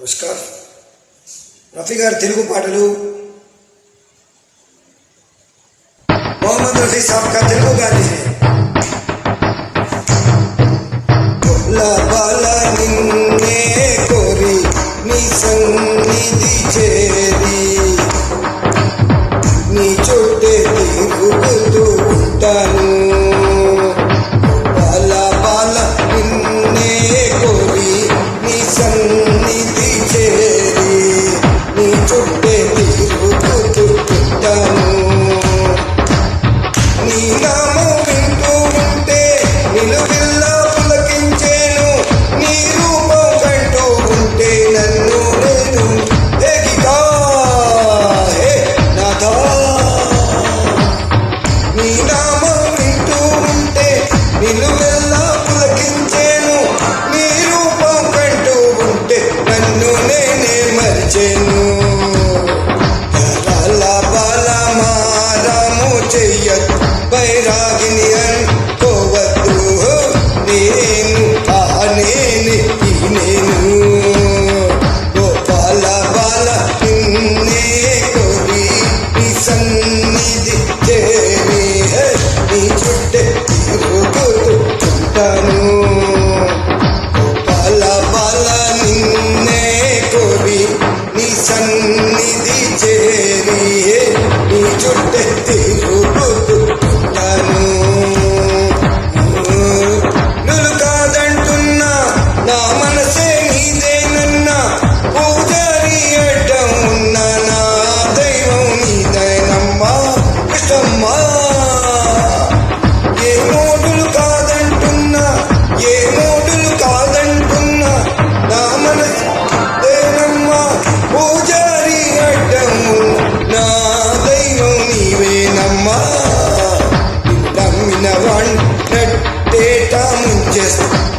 నమస్కారం. రఫీ గారు తెలుగు పాటలు. మొహమ్మద్ రఫీ సాబ్ కా తెలుగు నీ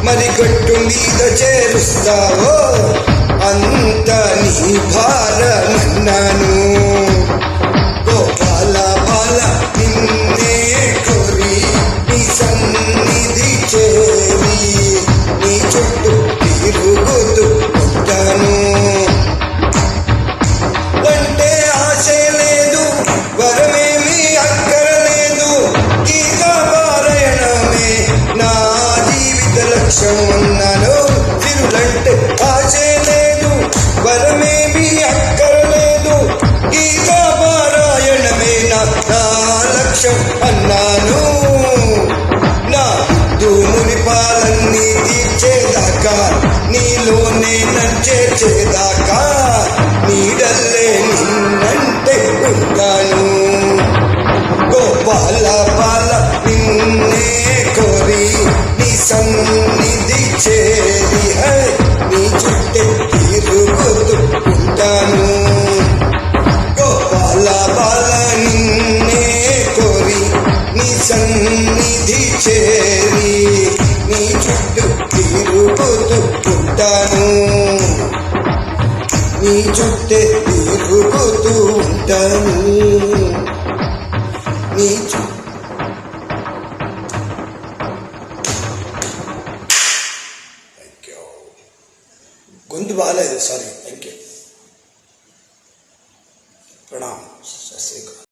మరికట్టు మీద చేరుస్తావో? అంత నీ భార లక్ష్యం ఉన్నాను తిరులంటే ఆశే లేదు. వరమేమీ అక్కరలేదు. గీతా పారాయణమే నా లక్ష్యం అన్నాను. నా దూముని పాలన్నీ తీర్చేదాకా నీలోనే నచ్చేదాకా నీడల్ నీ సన్నిధి చేరి నీ చుట్టెత్తి ఉంటాను గోపాల బాల నిన్నే కోరి నీ సన్నిధి చేరి నీ చుట్టూ తిరుగుతుంటాను నీ చుట్టే తిరుగుతూ ఉంటాను. నీ చుట్టూ गुंदवाल है सॉरी थैंक यू प्रणाम सत श्रीकाल